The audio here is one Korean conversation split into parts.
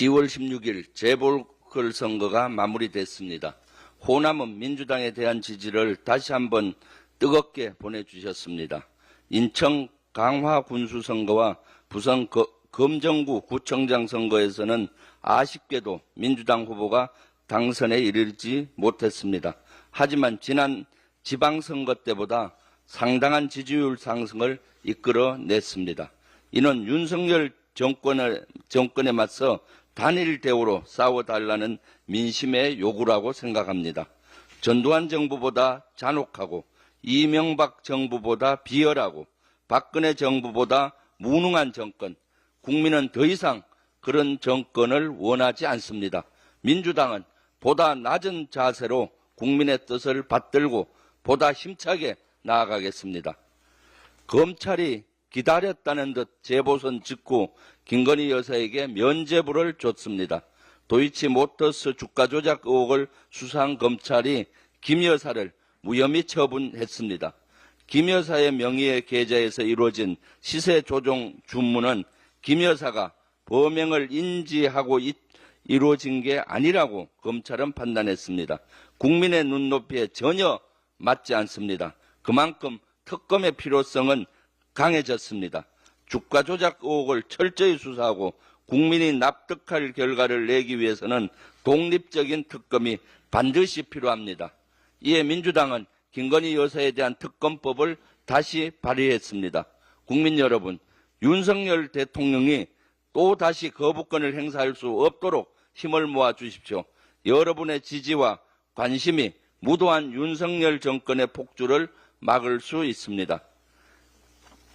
10월 16일 재보궐 선거가 마무리됐습니다. 호남은 민주당에 대한 지지를 다시 한번 뜨겁게 보내주셨습니다. 인천 강화 군수 선거와 부산 거- 검정구 구청장 선거에서는 아쉽게도 민주당 후보가 당선에 이르지 못했습니다. 하지만 지난 지방선거 때보다 상당한 지지율 상승을 이끌어냈습니다. 이는 윤석열 정권을, 정권에 맞서 단일 대우로 싸워달라는 민심의 요구라고 생각합니다. 전두환 정부보다 잔혹하고 이명박 정부보다 비열하고 박근혜 정부보다 무능한 정권, 국민은 더 이상 그런 정권을 원하지 않습니다. 민주당은 보다 낮은 자세로 국민의 뜻을 받들고 보다 힘차게 나아가겠습니다. 검찰이 기다렸다는 듯 재보선 직후 김건희 여사에게 면죄부를 줬습니다. 도이치 모터스 주가 조작 의혹을 수사한 검찰이 김 여사를 무혐의 처분했습니다. 김 여사의 명의의 계좌에서 이루어진 시세 조종 주문은 김 여사가 범행을 인지하고 이- 이루어진 게 아니라고 검찰은 판단했습니다. 국민의 눈높이에 전혀 맞지 않습니다. 그만큼 특검의 필요성은 강해졌습니다. 주가 조작 의혹을 철저히 수사하고 국민이 납득할 결과를 내기 위해서는 독립적인 특검이 반드시 필요합니다. 이에 민주당은 김건희 여사에 대한 특검법을 다시 발의했습니다. 국민 여러분, 윤석열 대통령이 또 다시 거부권을 행사할 수 없도록 힘을 모아 주십시오. 여러분의 지지와 관심이 무도한 윤석열 정권의 폭주를 막을 수 있습니다.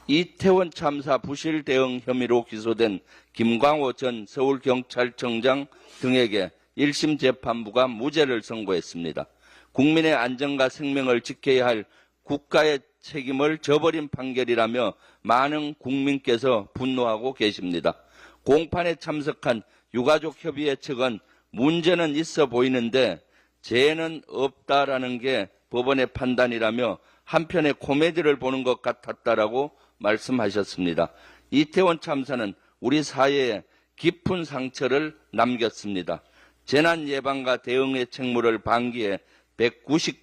이태원 참사 부실 대응 혐의로 기소된 김광호 전 서울경찰청장 등에게 1심 재판부가 무죄를 선고했습니다. 국민의 안전과 생명을 지켜야 할 국가의 책임을 저버린 판결이라며 많은 국민께서 분노하고 계십니다. 공판에 참석한 유가족 협의회 측은 문제는 있어 보이는데 죄는 없다라는 게 법원의 판단이라며 한편의 코미디를 보는 것 같았다라고 말씀하셨습니다. 이태원 참사는 우리 사회에 깊은 상처를 남겼습니다. 재난 예방과 대응의 책무를 방기해 190,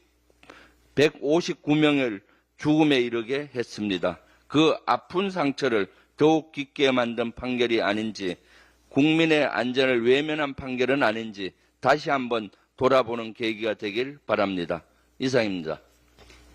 159명을 죽음에 이르게 했습니다. 그 아픈 상처를 더욱 깊게 만든 판결이 아닌지 국민의 안전을 외면한 판결은 아닌지 다시 한번 돌아보는 계기가 되길 바랍니다. 이상입니다.